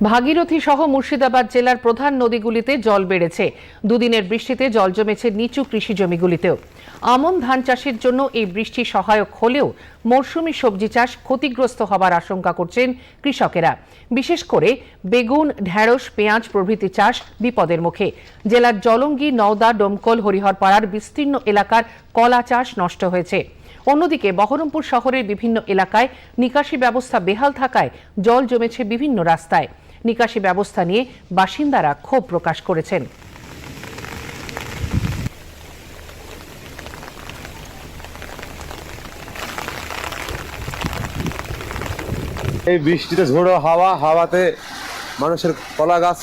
ভাগীরথী সহ মুর্শিদাবাদ জেলার প্রধান নদীগুলিতে জল বেড়েছে। দুদিনের বৃষ্টিতে জল জমেছে নিচু কৃষি জমিগুলিতেও। আমন ধান চাষের জন্য এই বৃষ্টি সহায়ক হলেও মরশুমি সবজি চাষ ক্ষতিগ্রস্ত হবার আশঙ্কা করছেন কৃষকেরা। বিশেষ করে বেগুন, ঢেঁড়স, পেঁয়াজ প্রভৃতি চাষ বিপদের মুখে। জেলার জলঙ্গি, নওদা, ডোমকল, হরিহরপাড়ার বিস্তীর্ণ এলাকার কলা চাষ নষ্ট হয়েছে। অন্যদিকে বহরমপুর শহরের বিভিন্ন এলাকায় নিকাশি ব্যবস্থা বেহাল থাকায় জল জমেছে বিভিন্ন রাস্তায়। নিকাশি ব্যবস্থা নিয়ে বাসিন্দারা ক্ষোভ প্রকাশ করেছেন। এই বৃষ্টিতে ঝোড়ো হাওয়া, হাওয়াতে মানুষের কলা গাছ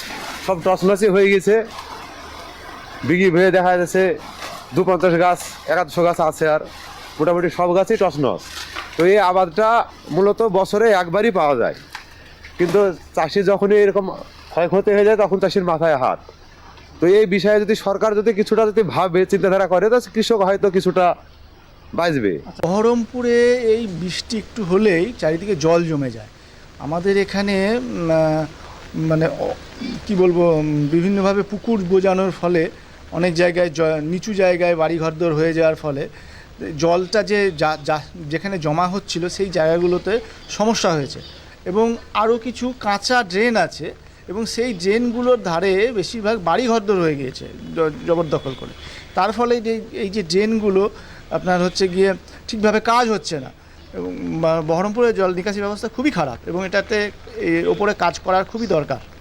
সব টসনসি হয়ে গেছে। বিঘি ভেয়ে দেখা যাচ্ছে দু পঞ্চাশ গাছ, একাদশো গাছ আছে আর মোটামুটি সব গাছই টসনস তো এই আবাদটা মূলত বছরে একবারই পাওয়া যায়। কিন্তু চাষি যখনই এরকম ক্ষয়ক্ষতি হয়ে যায়, তখন চাষির মাথায় হাত। তো এই বিষয়ে যদি সরকার যদি কিছুটা যদি ভাবে, চিন্তাধারা করে, তো কৃষক হয়তো কিছুটা বাঁচবে। বহরমপুরে এই বৃষ্টি একটু হলেই চারিদিকে জল জমে যায়। আমাদের এখানে মানে কি বলব বিভিন্নভাবে পুকুর বোজানোর ফলে অনেক জায়গায় নিচু জায়গায় বাড়ি ঘরদোর হয়ে যাওয়ার ফলে জলটা যা- যেখানে জমা হচ্ছিল, সেই জায়গাগুলোতে সমস্যা হয়েছে। এবং আরও কিছু কাঁচা ড্রেন আছে এবং সেই ড্রেনগুলোর ধারে বেশিরভাগ বাড়ি ঘরদোর হয়ে গিয়েছে জবরদখল করে। তার ফলে এই- যে ড্রেনগুলো, আপনার হচ্ছে গিয়ে ঠিকভাবে কাজ হচ্ছে না এবং বহরমপুরের জল নিকাশি ব্যবস্থা খুবই খারাপ এবং এটাতে ওপরে কাজ করার খুবই দরকার।